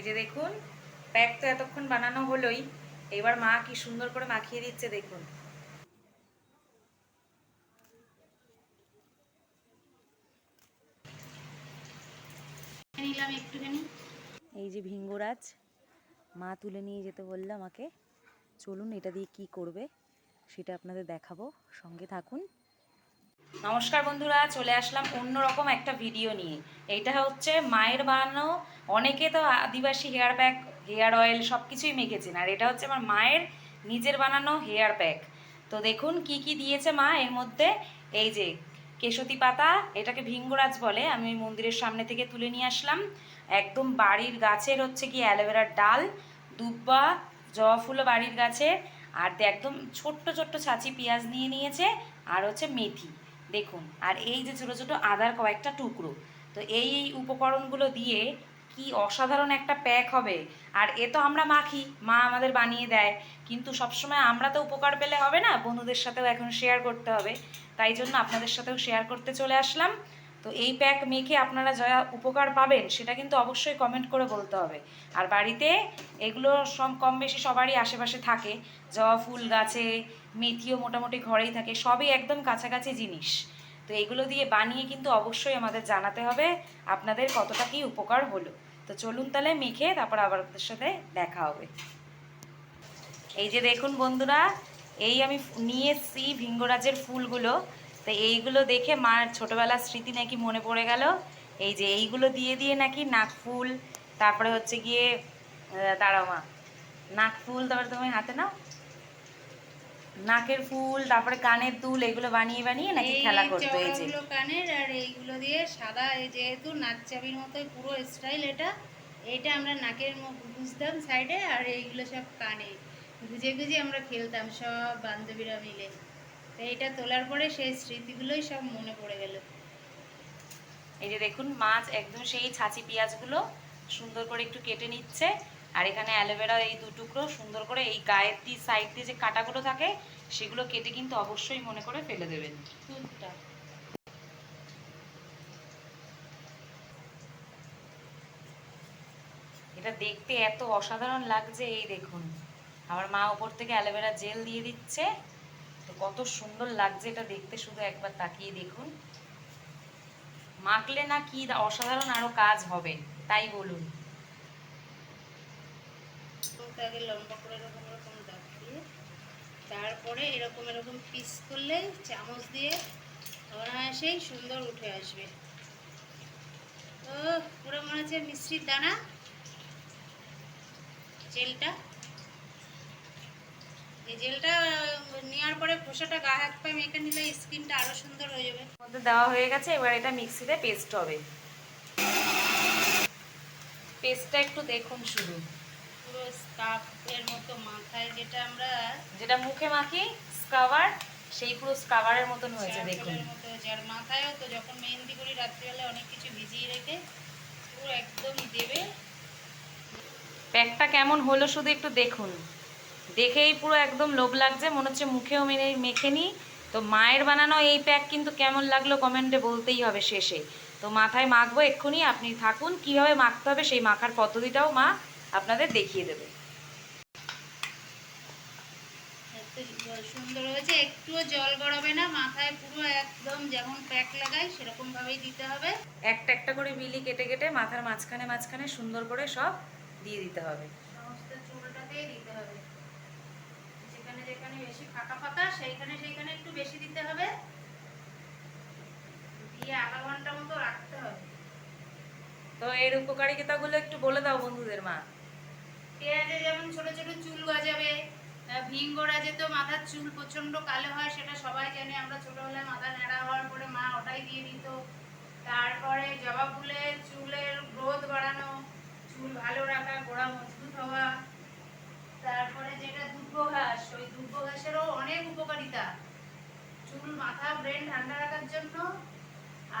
এই যে দেখুন প্যাক তো এতক্ষণ বানানো হলোই এবার মা কি সুন্দর করে মাখিয়ে দিচ্ছে দেখুন। নিলাম একটুখানি। এই যে ভিঙ্গরাজ মা তুলে নিয়ে যেতে বললে আমাকে চলুন এটা দিয়ে কি করবে সেটা আপনাদের দেখাবো সঙ্গে থাকুন। নমস্কার বন্ধুরা, চলে আসলাম অন্যরকম একটা ভিডিও নিয়ে। এইটা হচ্ছে মায়ের বানানো, অনেকে তো আদিবাসী হেয়ার প্যাক হেয়ার অয়েল সব কিছুই মেখেছেন, আর এটা হচ্ছে আমার মায়ের নিজের বানানো হেয়ার প্যাক তো দেখুন কি কি দিয়েছে মা, এর মধ্যে এই যে কেশতি পাতা, এটাকে ভিঙ্গরাজ বলে, আমি মন্দিরের সামনে থেকে তুলে নিয়ে আসলাম। একদম বাড়ির গাছের হচ্ছে কি অ্যালোভেরার ডাল, দুব্বা, জবা ফুলও বাড়ির গাছের, আর একদম ছোট্ট ছোট্ট ছাঁচি পেঁয়াজ নিয়ে নিয়েছে, আর হচ্ছে মেথি। দেখুন, আর এই যে ছোট ছোট আদার কয়েকটা টুকরো, তো এই এই উপকরণগুলো দিয়ে কি অসাধারণ একটা প্যাক হবে। আর এ তো আমরা মাখি, মা আমাদের বানিয়ে দেয়, কিন্তু সবসময় আমরা তো উপকার পেলে হবে না, বন্ধুদের সাথেও এখন শেয়ার করতে হবে। তাই জন্য আপনাদের সাথেও শেয়ার করতে চলে আসলাম। তো এই প্যাক মেখে আপনারা যা উপকার পাবেন, সেটা কিন্তু অবশ্যই কমেন্ট করে বলতে হবে। আর বাড়িতে এগুলো সব কম বেশি সবারই আশেপাশে থাকে। জবা ফুল গাছে, মেথিও মোটামুটি ঘরেই থাকে, সবই একদম কাছাকাছি জিনিস। তো এগুলো দিয়ে বানিয়ে কিন্তু অবশ্যই আমাদের জানাতে হবে, আপনাদের কতটা কি উপকার হলো। তো চলুন তাহলে মেখে তারপর আবার আপনাদের সাথে দেখা হবে। এই যে দেখুন বন্ধুরা, এই আমি নিয়ে এসেছি ভিঙ্গরাজের ফুলগুলো। তো এইগুলো দেখে মার ছোটবেলার স্মৃতি নাকি মনে পড়ে গেল? এই যে এইগুলো দিয়ে দিয়ে নাকি নাক ফুল তারপরে হচ্ছে গিয়ে দাঁড়াও মা নাক ফুল তারপরে তুমি হাতে নাও। নাকের ফুল তারপরে কানের দুল এগুলো বানিয়ে বানিয়ে নাকি খেলা করতো এই যে। কানের আর এইগুলো দিয়ে সাদা এই যেহেতু নাকচাবির মতোই পুরো স্টাইল এটা এটা আমরা নাকের মুখ বুঝতাম সাইডে আর এইগুলো সব কানে। গুজে গুজে আমরা খেলতাম সব বান্ধবীরা মিলে। তো এইটা তোলার পরে সেই স্মৃতিগুলোই সব মনে পড়ে গেল। এই যে দেখুন মাছ একদম সেই ছাঁচি পেঁয়াজগুলো সুন্দর করে একটু কেটে নিচ্ছে আর এখানে অ্যালোভেরা এই দু টুকরো সুন্দর করে এই গায়ের দিয়ে সাইড দিয়ে যে কাটাগুলো থাকে সেগুলো কেটে কিন্তু অবশ্যই মনে করে ফেলে দেবেন। এটা দেখতে এত অসাধারণ লাগছে এই দেখুন। আমার মা ওপর থেকে অ্যালোভেরা জেল দিয়ে দিচ্ছে। কত সুন্দর লাগছে এটা দেখতে, শুধু একবার তাকিয়ে দেখুন। মাখলে না কি অসাধারণ আরও কাজ হবে, তাই বলুন। লম্বা করে এরকম দাগ দিয়ে তারপরে এরকম এরকম পিস করলে চামচ দিয়ে অনায়াসেই সুন্দর উঠে আসবে। ও পুরো মনে হচ্ছে মিষ্টির দানা। জেলটা এই জেলটা নেওয়ার পরে খোসাটা গা হাত পায়ে মেখে নিলে স্কিনটা আরও সুন্দর হয়ে যাবে। মধ্যে দেওয়া হয়ে গেছে এবার এটা মিক্সিতে পেস্ট হবে। পেস্টটা একটু দেখুন শুধু। পুরো স্কার্ফের মতো মাথায় যেটা আমরা যেটা মুখে মাখি স্কাবার সেই পুরো স্কাবারের মতন হয়েছে দেখুন। মতো যার মাথায়ও তো যখন মেহেন্দি করি রাত্রিবেলা অনেক কিছু ভিজিয়ে রেখে পুরো একদম দেবে। প্যাকটা কেমন হলো শুধু একটু দেখুন। দেখেই পুরো একদম লোভ লাগছে মনে হচ্ছে মুখেও মেনে মেখে নিই তো মায়ের বানানো এই প্যাক কিন্তু কেমন লাগল কমেন্টে বলতেই হবে শেষে। তো মাথায় মাখবো এক্ষুনি আপনি থাকুন কীভাবে মাখতে হবে সেই মাখার পদ্ধতিটাও মা আপনাদের দেখিয়ে দেবে। সুন্দর হয়েছে একটুও জল গড়াবে না মাথায় পুরো একদম যেমন প্যাক লাগাই সেরকম ভাবেই দিতে হবে। একটা একটা করে মিলি কেটে কেটে মাথার মাঝখানে মাঝখানে সুন্দর করে সব দিয়ে দিতে হবে। সমস্ত চুলটাতেই দিতে হবে। যেখানে যেখানে বেশি ফাঁকা ফাঁকা সেইখানে সেইখানে একটু বেশি দিতে হবে। দিয়ে আধা ঘণ্টা মতো রাখতে হবে। তো এর উপকারিতাগুলো একটু বলে দাও বন্ধুদের মা। পেঁয়াজে যেমন ছোট ছোট চুল গজাবে আহ, ভিঙ্গরাজে তো মাথার চুল প্রচণ্ড কালো হয় সেটা সবাই জানে। আমরা ছোটবেলায় মাথা ন্যাড়া হওয়ার পরে মা ওটাই দিয়ে দিত। তারপরে জবা ফুলে চুলের গ্রোথ বাড়ানো চুল ভালো রাখা গোড়া মজবুত হওয়া তারপরে যেটা দুব্ব ঘাস ওই দুব্ব ঘাসেরও অনেক উপকারিতা। চুল, মাথা ব্রেন ঠান্ডা রাখার জন্য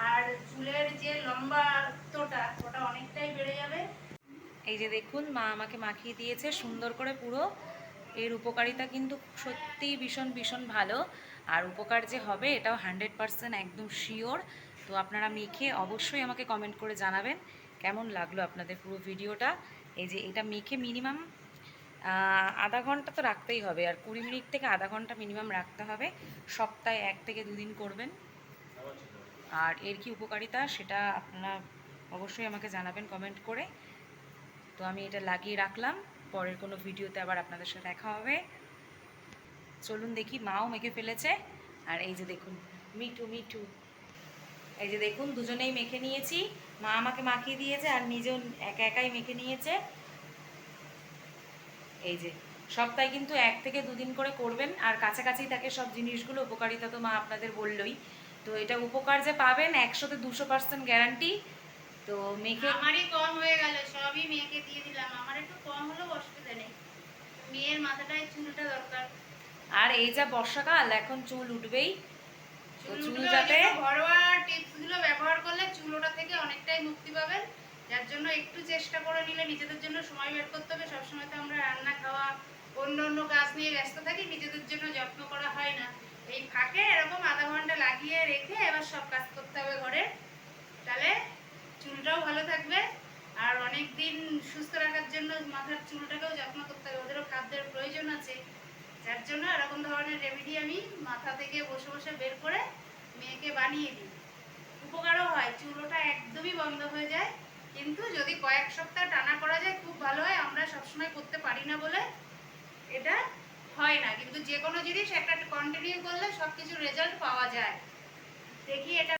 আর চুলের যে লম্বাত্বটা ওটা অনেকটাই বেড়ে যাবে। এই যে দেখুন, মা আমাকে মাখিয়ে দিয়েছে, সুন্দর করে পুরো। এর উপকারিতা কিন্তু সত্যিই ভীষণ ভীষণ ভালো। আর উপকার যে হবে, এটাও হান্ড্রেড পারসেন্ট একদম শিওর। তো আপনারা মেখে অবশ্যই আমাকে কমেন্ট করে জানাবেন। কেমন লাগল আপনাদের পুরো ভিডিওটা? এই যে এটা মেখে মিনিমাম আধা ঘণ্টা তো রাখতেই হবে আর কুড়ি মিনিট থেকে আধা ঘণ্টা মিনিমাম রাখতে হবে। সপ্তাহে এক থেকে দুদিন করবেন। আর এর কি উপকারিতা সেটা আপনারা অবশ্যই আমাকে জানাবেন কমেন্ট করে। তো আমি এটা লাগিয়ে রাখলাম। পরের কোনো ভিডিওতে আবার আপনাদের সাথে দেখা হবে। চলুন দেখি, মাও মেখে ফেলেছে। আর এই যে দেখুন মিটু মিটু এই যে দেখুন, দুজনেই মেখে নিয়েছি। মা আমাকে মাখিয়ে দিয়েছে আর নিজেও একা একাই মেখে নিয়েছে। এই যে সপ্তাহে কিন্তু এক থেকে দুদিন করে করবেন আর কাছাকাছি থাকে সব জিনিসগুলো উপকারিতা তো মা আপনাদের বললই। তো এটা উপকার যে পাবেন একশোতে দুশো পার্সেন্ট গ্যারান্টি। তো মেখে আমারই কম হয়ে গেল সবই মেয়েকে দিয়ে দিলাম। আমার একটু কম হলেও অসুবিধা নেই। মেয়ের মাথাটায় চুলটা দরকার। আর এই যা বর্ষাকাল এখন চুল উঠবেই। চুল যাতে ঘরোয়া টিপসগুলো ব্যবহার করলে চুল ওটা থেকে অনেকটাই মুক্তি পাবেন। যার জন্য একটু চেষ্টা করে নিলে নিজেদের জন্য সময় বের করতে হবে। সবসময় তো আমরা রান্না খাওয়া, অন্য অন্য কাজ নিয়ে ব্যস্ত থাকি, নিজেদের জন্য যত্ন করা হয় না। এই ফাঁকে এরকম আধা ঘণ্টা লাগিয়ে রেখে এবার সব কাজ করতে হবে ঘরে। তাহলে চুলটাও ভালো থাকবে আর অনেক দিন সুস্থ রাখার জন্য মাথার চুলটাকেও যত্ন করতে হবে। ওদেরও খাদ্যের প্রয়োজন আছে। যার জন্য এরকম ধরনের রেমেডি আমি মাথা থেকে বসে বসে বের করে মেয়েকে বানিয়ে দিই। উপকারও হয় চুলোটা একদমই বন্ধ হয়ে যায়। যদি কয়েক সপ্তাহ টানা করা যায়, খুব ভালো হয়। আমরা সবসময় করতে পারি না বলে এটা হয় না। কিন্তু যে কোনো জিনিস একটা কন্টিনিউ করলে সব কিছুর রেজাল্ট পাওয়া যায়। দেখি এটা